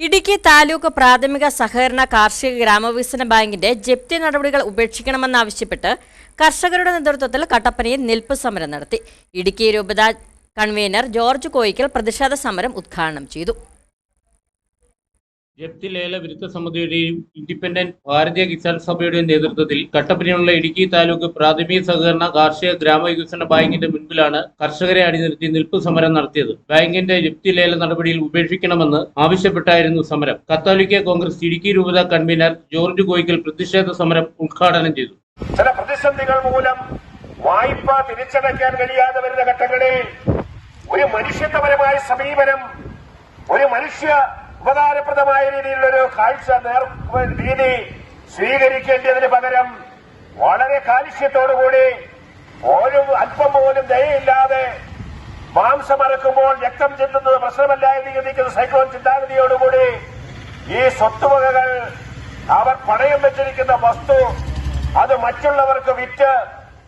ഇടുക്കി താലൂക്ക് പ്രാഥമിക സഹകരണ കാർഷിക ഗ്രാമവികസന ബാങ്കിന്റെ ജപ്തി നടപടികൾ ഉപേക്ഷിക്കണമെന്നാവശ്യപ്പെട്ട് കർഷകരുടെ നേതൃത്വത്തിൽ കട്ടപ്പനയിൽ നിൽപ്പ് സമരം നടത്തി. ഇടുക്കി രൂപത കൺവീനർ ജോർജ് കോയിക്കൽ പ്രതിഷേധ സമരം ഉദ്ഘാടനം ചെയ്തു. ജപ്തി ലേല വിരുദ്ധ സമിതിയുടെയും ഇൻഡിപെൻഡന്റ് ഭാരതീയ കിസാൻ സഭയുടെയും നേതൃത്വത്തിൽ കട്ടപ്പനയുള്ള ഇടുക്കി താലൂക്ക് പ്രാഥമിക സഹകരണ കാർഷിക ഗ്രാമവികസന ബാങ്കിന്റെ മുൻപിലാണ് കർഷകരെ അണിനിർത്തി നിൽപ്പ് സമരം നടത്തിയത്. ബാങ്കിന്റെ ജപ്തി ലേല നടപടിയിൽ ഉപേക്ഷിക്കണമെന്ന് ആവശ്യപ്പെട്ടായിരുന്നു സമരം. കത്തോലിക്ക കോൺഗ്രസ് ഇടുക്കി രൂപത കൺവീനർ ജോർജ് ഗോയിക്കൽ പ്രതിഷേധ സമരം ഉദ്ഘാടനം ചെയ്തു. ചില പ്രതിസന്ധികൾ മൂലം വായ്പ തിരിച്ചടയ്ക്കാൻ കഴിയാതെ വരുന്ന ഘട്ടങ്ങളിൽ ഒരു മനുഷ്യത്വപരമായ സമീപനം ഒരു മനുഷ്യ ഉപകാരപ്രദമായ രീതിയിലുള്ള ഒരു കാഴ്ച നേർ രീതി സ്വീകരിക്കേണ്ടതിന് പകരം വളരെ കാലുഷ്യത്തോടുകൂടി ഒരു അല്പം പോലും ദയയില്ലാതെ മാംസമറക്കുമ്പോൾ രക്തം ചെല്ലുന്നത് പ്രശ്നമല്ല എന്ന് ചിന്തിക്കുന്ന സൈക്ലോൺ ചിന്താഗതിയോടുകൂടി ഈ സ്വത്തുവകകൾ അവർ പണയം വെച്ചിരിക്കുന്ന വസ്തു അത് മറ്റുള്ളവർക്ക് വിറ്റ്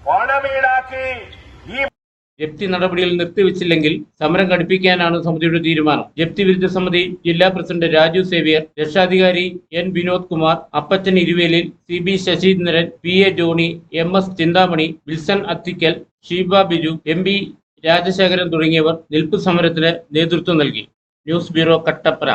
പണമീടാക്കി ഈ ജപ്തി നടപടികൾ നിർത്തിവെച്ചില്ലെങ്കിൽ സമരം ഘടിപ്പിക്കാനാണ് സമിതിയുടെ തീരുമാനം. ജപ്തി വിരുദ്ധ സമിതി ജില്ലാ പ്രസിഡന്റ് രാജു സേവിയർ രക്ഷാധികാരി N Vinod Kumar Appachan Iruvelil C B Sasheendran P A Johny M S Chinthamani Wilson Athikkal Sheeba Biju M B Rajasekharan തുടങ്ങിയവർ നിൽപ്പ് സമരത്തിന് നേതൃത്വം നൽകി. News bureau Kattappana.